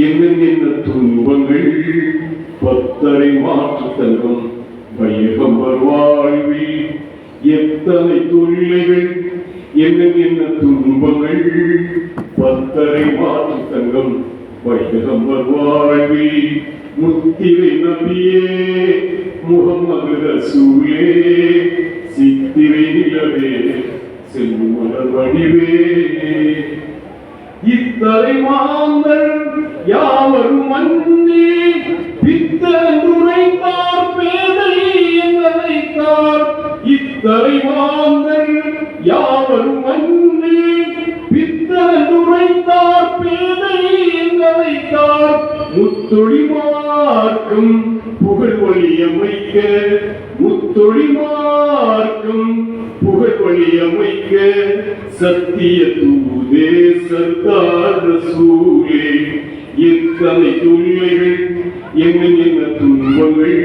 என்னென்ன துன்பங்கள் பத்தரை மாற்று தங்கம் வையகம்பர் வாழ்வில் எத்தனை தொழிலைகள் என்னென்ன துன்பங்கள் பத்தரை மாற்று தங்கம். வையகம்பர் வாழ்வில் முத்திரை நபியே முகமது ரசூலே சித்திரை நிலவே. செல்லும் மலர் வடிவே. இத்தலை மாந்தர் யாவரும் மன்னி பித்தனுரைத்தார் பேதை எங்களைத்தார். இத்தலை மாந்தர் யாவரும் மன்னி பித்தனுரைத்தார் பேதை எங்களைத்தார். முத்தொழி மார்க்கும் புகழ் ஒளியமைக்க முத்தொழி மார்க்கும் புகழ் ஒளியமைக்க சத்திய தூதே சர்தார் ரசூலே எத்தனை தூய்மைகள் என்ன என்ன துன்பங்கள்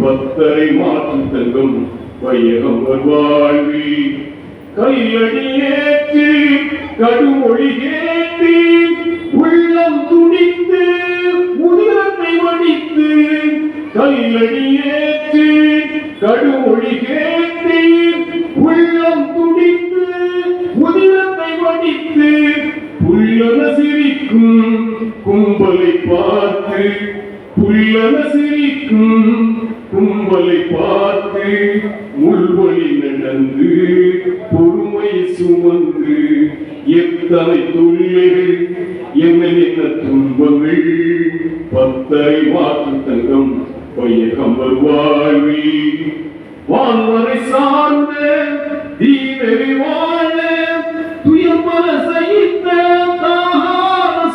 பத்தரை மாற்று தங்கம் வையகம் வாழ்வி கையடி ஏற்றி கடுமொழி ஏற்றி கையடி ஏற்றி கடுமொழி ஏற்றி உள்ளம் துடித்து உதிரத்தை வடித்து புல்லன சிரிக்கும் கும்பலை பார்த்து புல்லன சிரிக்கும் கும்பலை பார்த்து முள்வழி நடந்து பொறுமை சுமந்து எத்தனை தொல்லைகள் என்ன என்ன துன்பங்கள் பத்தரை மாற்று தங்கம் பையகம்பர் வருவாழ்வி வாழ்வரை சார்ந்த தீவெறி வாழ துயர்பல சகித்த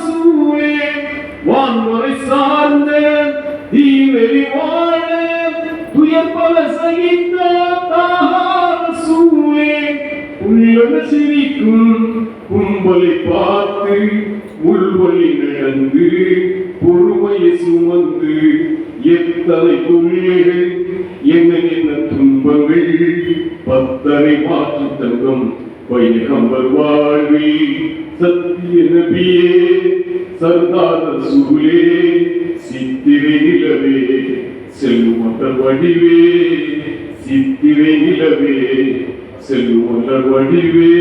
சூழே. வான்வரை சார்ந்த தீவெறி வாழ துயர்பல சகித்த சூழே. உள்ளன சிரிக்கும் கும்பலை பார்த்து உள்வழி நடந்து பொறுமையை சுமந்து எத்தனை தொல்லைகள் என்ன என்ன துன்பங்கள்? பத்தனை மாற்றி தங்கம் வைகம்பர் வாழ்வி சத்திய நபியே சர்தார சூலே சித்திரை நிலவே செல்லுமலர் வடிவே. சித்திரை நிலவே செல்லுமலர் வடிவே.